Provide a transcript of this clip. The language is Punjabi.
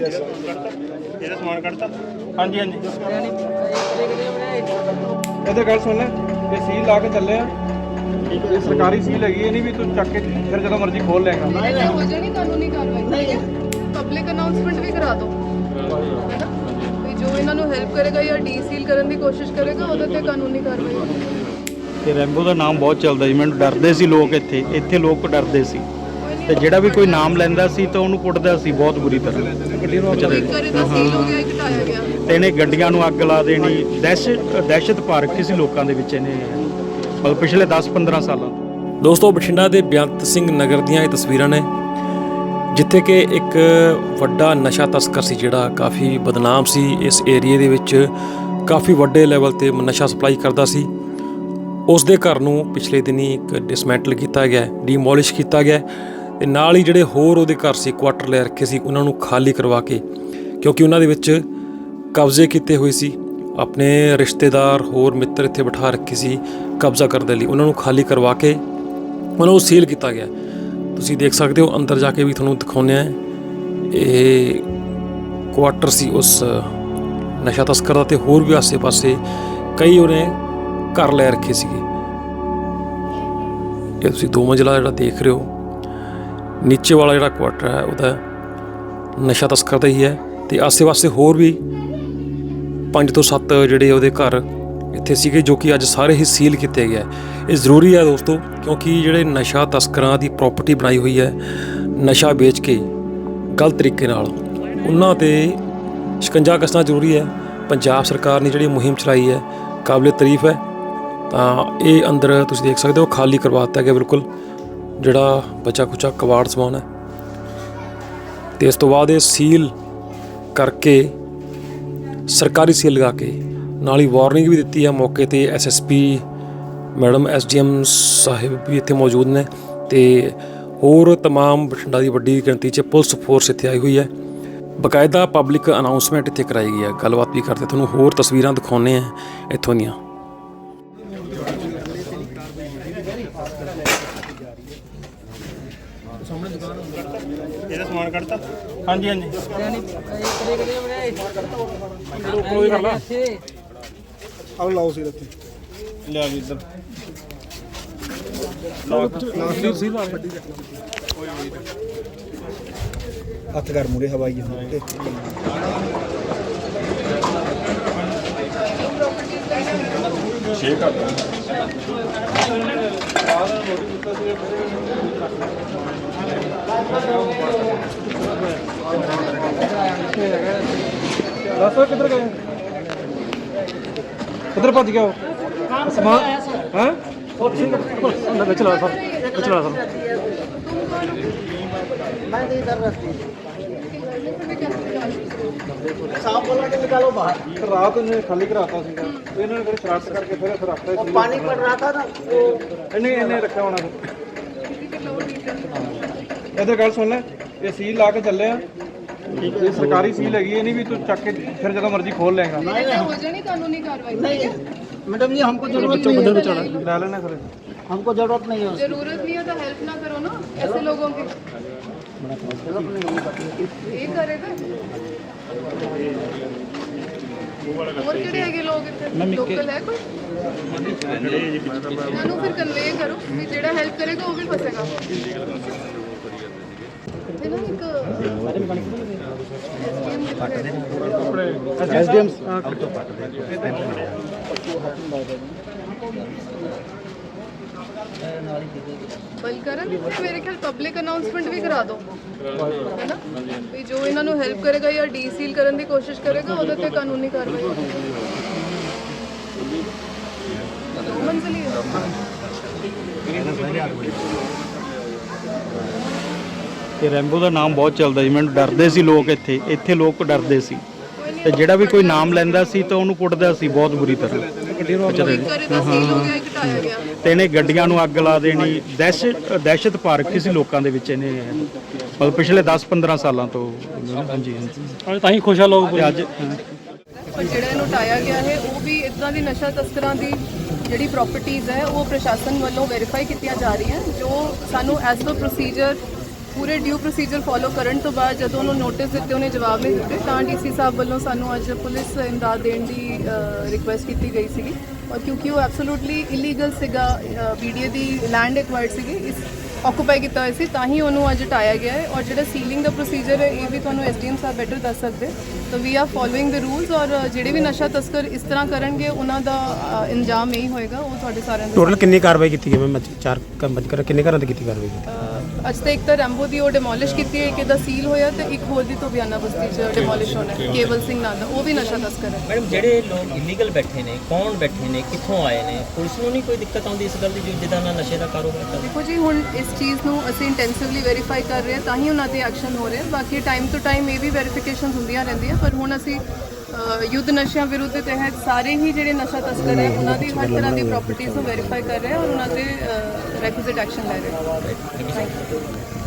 ਇਹਦਾ ਸਮਾਨ ਕੱਢਤਾ ਹਾਂਜੀ ਹਾਂਜੀ। ਇਹਦੇ ਗੱਲ ਸੁਣ ਲੈ ਇਹ ਸੀਲ ਲਾ ਕੇ ਚੱਲੇ ਆ। ਇਹ ਸਰਕਾਰੀ ਸੀਲ ਹੈਗੀ ਇਹ ਨਹੀਂ ਵੀ ਤੂੰ ਚੱਕ ਕੇ ਫਿਰ ਜਦੋਂ ਮਰਜ਼ੀ ਖੋਲ ਲੇਗਾ ਇਹ ਹੋ ਜਾਣੀ ਕਾਨੂੰਨੀ ਕਾਰਵਾਈ ਪਬਲਿਕ ਅਨਾਉਂਸਮੈਂਟ ਵੀ ਕਰਾ ਦਿਓ ਵੀ ਜੋ ਇਹਨਾਂ ਨੂੰ ਹੈਲਪ ਕਰੇਗਾ ਜਾਂ ਡੀਸੀਲ ਕਰਨ ਦੀ ਕੋਸ਼ਿਸ਼ ਕਰੇਗਾ ਉਹਦੇ ਤੇ ਕਾਨੂੰਨੀ ਕਾਰਵਾਈ ਹੋਵੇਗੀ ਤੇ ਰੈਂਬੋ ਦਾ ਨਾਮ ਬਹੁਤ ਚੱਲਦਾ ਸੀ ਮੈਨੂੰ ਡਰਦੇ ਸੀ ਲੋਕ ਇੱਥੇ ਇੱਥੇ ਲੋਕ ਡਰਦੇ ਸੀ। ਤੇ ਜਿਹੜਾ ਵੀ ਕੋਈ ਨਾਮ ਲੈਂਦਾ ਸੀ ਤਾਂ ਉਹਨੂੰ ਕੁੱਟਦਾ ਸੀ ਬਹੁਤ ਬੁਰੀ ਤਰ੍ਹਾਂ। ਤਾਂ ਸੀਲ ਹੋ ਗਿਆ ਘਟਾਇਆ ਗਿਆ ਤੇ ਇਹਨੇ ਗੱਡੀਆਂ ਨੂੰ ਅੱਗ ਲਾ ਦੇਣੀ। ਦਹਿਸ਼ਤ ਦਹਿਸ਼ਤ ਪਾ ਰੱਖੀ ਸੀ ਲੋਕਾਂ ਦੇ ਵਿੱਚ ਇਹਨੇ ਮਤਲਬ ਪਿਛਲੇ 10-15 ਸਾਲਾਂ ਤੋਂ। ਦੋਸਤੋ ਬਠਿੰਡਾ ਦੇ ਬੇਅੰਤ ਸਿੰਘ ਨਗਰ ਦੀਆਂ ਇਹ ਤਸਵੀਰਾਂ ਨੇ ਜਿੱਥੇ ਕਿ ਇੱਕ ਵੱਡਾ ਨਸ਼ਾ ਤਸਕਰ ਸੀ ਜਿਹੜਾ ਕਾਫੀ ਬਦਨਾਮ ਸੀ। ਇਸ ਏਰੀਏ ਦੇ ਵਿੱਚ ਕਾਫੀ ਵੱਡੇ ਲੈਵਲ ਤੇ ਨਸ਼ਾ ਸਪਲਾਈ ਕਰਦਾ ਸੀ। ਉਸ ਦੇ ਘਰ ਨੂੰ ਪਿਛਲੇ ਦਿਨੀ ਇੱਕ ਡਿਸਮੈਂਟਲ ਕੀਤਾ ਗਿਆ ਡੀਮੋਲਿਸ਼ ਕੀਤਾ ਗਿਆ ਤੇ ਨਾਲ ਹੀ ਜਿਹੜੇ ਹੋਰ ਉਹਦੇ ਘਰ ਸੀ ਕੁਆਟਰ ਲੈ ਰੱਖੇ ਸੀ, ਉਹਨਾਂ ਨੂੰ ਖਾਲੀ ਕਰਵਾ ਕੇ, ਕਿਉਂਕਿ ਉਹਨਾਂ ਦੇ ਵਿੱਚ ਕਬਜ਼ੇ ਕੀਤੇ ਹੋਏ ਸੀ। ਆਪਣੇ ਰਿਸ਼ਤੇਦਾਰ ਹੋਰ ਮਿੱਤਰ ਇੱਥੇ ਬਿਠਾ ਰੱਖੇ ਸੀ, ਕਬਜ਼ਾ ਕਰਨ ਦੇ ਲਈ। ਉਹਨਾਂ ਨੂੰ ਖਾਲੀ ਕਰਵਾ ਕੇ ਉਹਨਾਂ ਨੂੰ ਸੀਲ ਕੀਤਾ ਗਿਆ। ਤੁਸੀਂ ਦੇਖ ਸਕਦੇ ਹੋ, ਅੰਦਰ ਜਾ ਕੇ ਵੀ ਤੁਹਾਨੂੰ ਦਿਖਾਉਂਦੇ ਆ ਇਹ ਕੁਆਟਰ ਸੀ ਉਸ ਨਸ਼ਾ ਤਸਕਰ ਦਾ ਤੇ ਹੋਰ ਵੀ ਆਸੇ-ਪਾਸੇ ਕਈ ਉਹਨੇ ਘਰ ਲੈ ਰੱਖੇ ਸੀਗੇ। ਇਹ ਤੁਸੀਂ ਦੋ ਮੰਜ਼ਲਾ ਜਿਹੜਾ ਦੇਖ ਰਹੇ ਹੋ ਨੀਚੇ ਵਾਲਾ ਜਿਹੜਾ ਕੁਆਟਰ ਹੈ, ਉਹਦਾ ਨਸ਼ਾ ਤਸਕਰ ਦਾ ਹੀ ਹੈ ਤੇ ਆਸੇ-ਪਾਸੇ ਹੋਰ ਵੀ ਪੰਜ ਤੋਂ ਸੱਤ ਜਿਹੜੇ ਉਹਦੇ ਘਰ ਇੱਥੇ ਸੀਗੇ ਜੋ ਕਿ ਅੱਜ ਸਾਰੇ ਹੀ ਸੀਲ ਕੀਤੇ ਗਏ ਇਹ ਜ਼ਰੂਰੀ ਹੈ ਦੋਸਤੋ, ਕਿਉਂਕਿ ਜਿਹੜੇ ਨਸ਼ਾ ਤਸਕਰਾਂ ਦੀ ਪ੍ਰਾਪਰਟੀ ਬਣਾਈ ਹੋਈ ਹੈ, ਨਸ਼ਾ ਵੇਚ ਕੇ ਗਲਤ ਤਰੀਕੇ ਨਾਲ, ਉਹਨਾਂ ਤੇ ਸ਼ਿਕੰਜਾ ਕੱਸਣਾ ਜ਼ਰੂਰੀ ਹੈ। ਪੰਜਾਬ ਸਰਕਾਰ ਨੇ ਜਿਹੜੀ ਮੁਹਿੰਮ ਚਲਾਈ ਹੈ ਕਾਬਲੇ ਤਾਰੀਫ ਹੈ, ਤਾਂ ਇਹ ਅੰਦਰ ਤੁਸੀਂ ਦੇਖ ਸਕਦੇ ਹੋ, ਖਾਲੀ ਕਰਵਾ ਦਿੱਤਾ ਗਿਆ ਬਿਲਕੁਲ। ਜਿਹੜਾ ਬਚਾ ਕੁਚਾ ਕਵਾੜ ਸਮਾਨ ਹੈ। ਤੇ ਇਸ ਤੋਂ ਬਾਅਦ ਇਹ ਸੀਲ ਕਰਕੇ ਸਰਕਾਰੀ ਸੀਲ ਲਗਾ ਕੇ ਨਾਲ ਹੀ ਵਾਰਨਿੰਗ ਵੀ ਦਿੱਤੀ ਹੈ ਮੌਕੇ ਤੇ ਐਸਐਸਪੀ ਮੈਡਮ ਐਸਡੀਐਮ ਸਾਹਿਬ ਵੀ ਇੱਥੇ ਮੌਜੂਦ ਨੇ ਤੇ ਹੋਰ ਤਮਾਮ ਬਠਿੰਡਾ ਦੀ ਵੱਡੀ ਗਿਣਤੀ 'ਚ ਪੁਲਿਸ ਫੋਰਸ ਇੱਥੇ ਆਈ ਹੋਈ ਹੈ। ਬਕਾਇਦਾ ਪਬਲਿਕ ਅਨਾਉਂਸਮੈਂਟ ਇੱਥੇ ਕਰਾਈ ਗਈ ਹੈ। ਗੱਲਬਾਤ ਵੀ ਕਰਦੇ ਤੁਹਾਨੂੰ ਹੋਰ ਤਸਵੀਰਾਂ ਦਿਖਾਉਣੇ ਆ ਇੱਥੋਂ ਦੀਆਂ। ਇਹਦਾ ਸਮਾਨ ਕੱਢਤਾ? ਹਾਂਜੀ ਹਾਂਜੀ। ਆਹ ਲਾਓ ਸੀਲ ਇੱਥੇ। ਲਿਆ ਵੀ ਇੱਧਰ। ਲਾ ਹੱਥ ਕਰ ਮੂਰੇ ਹਵਾਈ ਤੇ ਦੱਸੋ ਕਿੱਧਰ ਗਏ? ਕਿੱਧਰ ਭੱਜ ਗਿਆ ਉਹ? ਸਮਾਨ ਹੈ? ਵਿੱਚ ਲਾ ਸਰ, ਵਿੱਚ ਲਾ ਸਰ। ਰਾਤ ਨੇ ਖਾਲੀ ਕਰਾਤਾ ਸੀਗਾ ਤੇ ਇਹਨਾਂ ਨੇ ਫਿਰ ਸ਼ਰਾਰਤ ਕਰਕੇ ਫਿਰ ਇੱਥੇ ਰੱਖਤਾ ਸੀ ਪਾਣੀ ਪੜ ਰਹਾ ਥਾ ਨਾ ਇਹਨੇ ਇਹਨੇ ਰੱਖਿਆ ਹੋਣਾ ਇਹਦੇ ਗੱਲ ਸੁਣ ਲੈ ਇਹ ਸੀਲ ਲਾ ਕੇ ਚੱਲੇ ਆ ਇਹ ਸਰਕਾਰੀ ਸੀਲ ਹੈਗੀ ਇਹ ਨਹੀਂ ਵੀ ਤੂੰ ਚੱਕ ਕੇ ਫਿਰ ਜਦੋਂ ਮਰਜ਼ੀ ਖੋਲ ਲੇਗਾ ਇਹ ਹੋ ਜਾਣੀ ਕਾਨੂੰਨੀ ਕਾਰਵਾਈ मैडम जी हमको जरूरत नहीं है ਲੈ ਲੈਣੇ ਫਿਰ हमको जरूरत नहीं है जरूरत नहीं है तो हेल्प ना करो ना ऐसे लोगों की ਇਹ ਕਰੇਗਾ ਹੋਰ ਕਿਹੜੇ ਹੈਗੇ ਲੋਕ ਇੱਥੇ? ਲੋਕਲ ਹੈ ਕੋਈ ਇਹਨਾਂ ਨੂੰ ਫਿਰ ਕਨਵੇ ਕਰੋ ਵੀ ਜਿਹੜਾ ਹੈਲਪ ਕਰੇਗਾ ਉਹ ਵੀ ਫਸੇਗਾ ਇਹਨਾਂ ਨੂੰ ਇੱਕ ਐਸਡੀਐਮ ਬਲਕਰਨ ਮੇਰੇ ਖਿਆਲ ਪਬਲਿਕ ਅਨਾਉਂਸਮੈਂਟ ਵੀ ਕਰਾ ਦਿਓ। ਹੈ ਵੀ ਜੋ ਇਹਨਾਂ ਨੂੰ ਹੈਲਪ ਕਰੇਗਾ ਜਾਂ ਡੀਸੀਲ ਕਰਨ ਦੀ ਕੋਸ਼ਿਸ਼ ਕਰੇਗਾ, ਉਹਦੇ ਤੇ ਕਾਨੂੰਨੀ ਕਾਰਵਾਈ ਹੋਵੇਗੀ ਦੋ ਮੰਜ਼ਲੀ ਤੇ ਰੈਂਬੋ ਦਾ ਨਾਮ ਬਹੁਤ ਚੱਲਦਾ ਸੀ ਮੈਨੂੰ ਡਰਦੇ ਸੀ ਲੋਕ ਇੱਥੇ ਇੱਥੇ ਲੋਕ ਡਰਦੇ ਸੀ। ਤੇ ਜਿਹੜਾ ਵੀ ਕੋਈ ਨਾਮ ਲੈਂਦਾ ਸੀ ਤਾਂ ਉਹਨੂੰ ਕੁੱਟਦਾ ਸੀ ਬਹੁਤ ਬੁਰੀ ਤਰ੍ਹਾਂ। ਤਾਂ ਸੀਲ ਹੋ ਗਿਆ ਘਟਾਇਆ ਗਿਆ। ਤੇ ਇਹਨੇ ਗੱਡੀਆਂ ਨੂੰ ਅੱਗ ਲਾ ਦੇਣੀ ਦਹਿਸ਼ਤ ਦਹਿਸ਼ਤ ਪਾ ਰੱਖੀ ਸੀ ਲੋਕਾਂ ਦੇ ਵਿੱਚ ਇਹਨੇ। ਮਤਲਬ ਪਿਛਲੇ 10-15 ਸਾਲਾਂ ਤੋਂ। ਹਾਂਜੀ ਹਾਂਜੀ। ਤਾਂ ਹੀ ਖੁਸ਼ ਆ ਲੋਕ ਅੱਜ ਪਰ। ਜਿਹੜਾ ਇਹਨੂੰ ਟਾਇਆ ਗਿਆ ਹੈ ਉਹ ਵੀ ਇਦਾਂ ਦੀ ਨਸ਼ਾ ਤਸਕਰਾਂ ਦੀ ਜਿਹੜੀ ਪ੍ਰਾਪਰਟੀਆਂ ਹੈ ਉਹ ਪ੍ਰਸ਼ਾਸਨ ਵੱਲੋਂ ਵੈਰੀਫਾਈ ਕੀਤੀਆਂ ਜਾ ਰਹੀਆਂ ਜੋ ਸਾਨੂੰ ਐਸ ਪਰ ਪ੍ਰੋਸੀਜਰ ਪੂਰੇ ਡਿਊ ਪ੍ਰੋਸੀਜਰ ਫੋਲੋ ਕਰਨ ਤੋਂ ਬਾਅਦ ਜਦੋਂ ਉਹਨੂੰ ਨੋਟਿਸ ਦਿੱਤੇ ਉਹਨੇ ਜਵਾਬ ਨਹੀਂ ਦਿੱਤੇ ਤਾਂ ਡੀਸੀ ਸਾਹਿਬ ਵੱਲੋਂ ਸਾਨੂੰ ਅੱਜ ਪੁਲਿਸ ਇਮਦਾਦ ਦੇਣ ਦੀ ਰਿਕੁਐਸਟ ਕੀਤੀ ਗਈ ਸੀਗੀ। ਔਰ ਕਿਉਂਕਿ ਉਹ ਐਬਸੋਲੂਟਲੀ ਇਲੀਗਲ ਸੀਗਾ ਬੀਡੀਏ ਦੀ ਲੈਂਡ ਐਕਵਾਇਰਡ ਸੀਗੀ ਇਸ ਆਕੂਪਾਈ ਕੀਤਾ ਹੋਇਆ ਸੀ ਤਾਂ ਹੀ ਉਹਨੂੰ ਅੱਜ ਹਟਾਇਆ ਗਿਆ ਹੈ। ਔਰ ਜਿਹੜਾ ਸੀਲਿੰਗ ਦਾ ਪ੍ਰੋਸੀਜਰ ਹੈ ਇਹ ਵੀ ਤੁਹਾਨੂੰ ਐਸਡੀਐਮ ਸਾਹਿਬ ਬੈਟਰ ਦੱਸ ਸਕਦੇ ਤਾਂ we are following the rules ਔਰ ਜਿਹੜੇ ਵੀ ਨਸ਼ਾ ਤਸਕਰ ਇਸ ਤਰ੍ਹਾਂ ਕਰਨਗੇ ਉਹਨਾਂ ਦਾ ਇੰਜਾਮ ਇਹੀ ਹੋਏਗਾ ਉਹ ਤੁਹਾਡੇ ਸਾਰਿਆਂ ਦਾ ਟੋਟਲ ਕਿੰਨੀ ਕਾਰਵਾਈ ਕੀਤੀ ਗਈ? ਮੈਂ ਚਾਰ ਕੰਮ ਕਰ ਕਿੰਨੇ ਘਰਾਂ ਤੇ ਕੀਤੀ ਕਾਰਵਾਈ? ਕੀਤੀ ਅੱਜ ਤਾਂ ਇੱਕ ਤਾਂ ਰੈਂਬੋ ਦੀ ਉਹ ਡਿਮੋਲਿਸ਼ ਕੀਤੀ ਹੈ ਇੱਕ ਇਹਦਾ ਸੀਲ ਹੋਇਆ ਤੇ ਇੱਕ ਹੋਰ ਦੀ ਧੋਬਿਆਨਾ ਬਸਤੀ ਚ ਡਿਮੋਲਿਸ਼ ਹੋਣਾ ਹੈ। ਕੇਵਲ ਸਿੰਘ ਨਾਂ ਦਾ ਉਹ ਵੀ ਨਸ਼ਾ ਤਸਕਰ ਹੈ। ਮੈਡਮ ਜਿਹੜੇ ਲੋਕ ਇਲੀਗਲ ਬੈਠੇ ਨੇ ਕੌਣ ਬੈਠੇ ਨੇ ਕਿੱਥੋਂ ਆਏ ਨੇ ਪੁਲਿਸ ਨੂੰ ਨਹੀਂ ਕੋਈ ਦਿੱਕਤ ਆਉਂਦੀ ਇਸ ਗੱਲ ਦੀ ਜੋ ਜਿੱਦਾਂ ਨਾਲ ਨਸ਼ੇ ਦਾ ਕਾਰੋਬਾਰ ਚੱਲਦਾ ਦੇਖੋ ਜੀ ਹੁਣ ਇਸ ਚੀਜ਼ ਨੂੰ ਅਸੀਂ ਇੰਟੈਂਸਿਵਲੀ ਵੈਰੀਫਾਈ ਕਰ ਰਹੇ ਹਾਂ ਤਾਂ ਹੀ ਉਹਨਾਂ ਤੇ ਐਕਸ਼ਨ ਹੋ ਰਿਹਾ ਬਾਕੀ ਟਾਈਮ ਟੂ ਟਾਈਮ ਇਹ ਵੀ ਵੈਰੀਫਿਕੇਸ਼ਨ ਹੁੰਦੀਆਂ ਰਹਿੰਦੀਆਂ ਪਰ ਹੁਣ ਅਸੀਂ ਯੁੱਧ ਨਸ਼ਿਆਂ ਵਿਰੁੱਧ ਦੇ ਤਹਿਤ ਸਾਰੇ ਹੀ ਜਿਹੜੇ ਨਸ਼ਾ ਤਸਕਰ ਹੈ, ਉਹਨਾਂ ਦੀ ਹਰ ਤਰ੍ਹਾਂ ਦੀ ਪ੍ਰਾਪਰਟੀਆਂ ਨੂੰ ਵੈਰੀਫਾਈ ਕਰ ਰਹੇ ਔਰ ਉਹਨਾਂ ਤੇ ਰੈਕੁਇਜ਼ਿਟ ਐਕਸ਼ਨ ਲੈ ਰਹੇ ਥੈਂਕ ਯੂ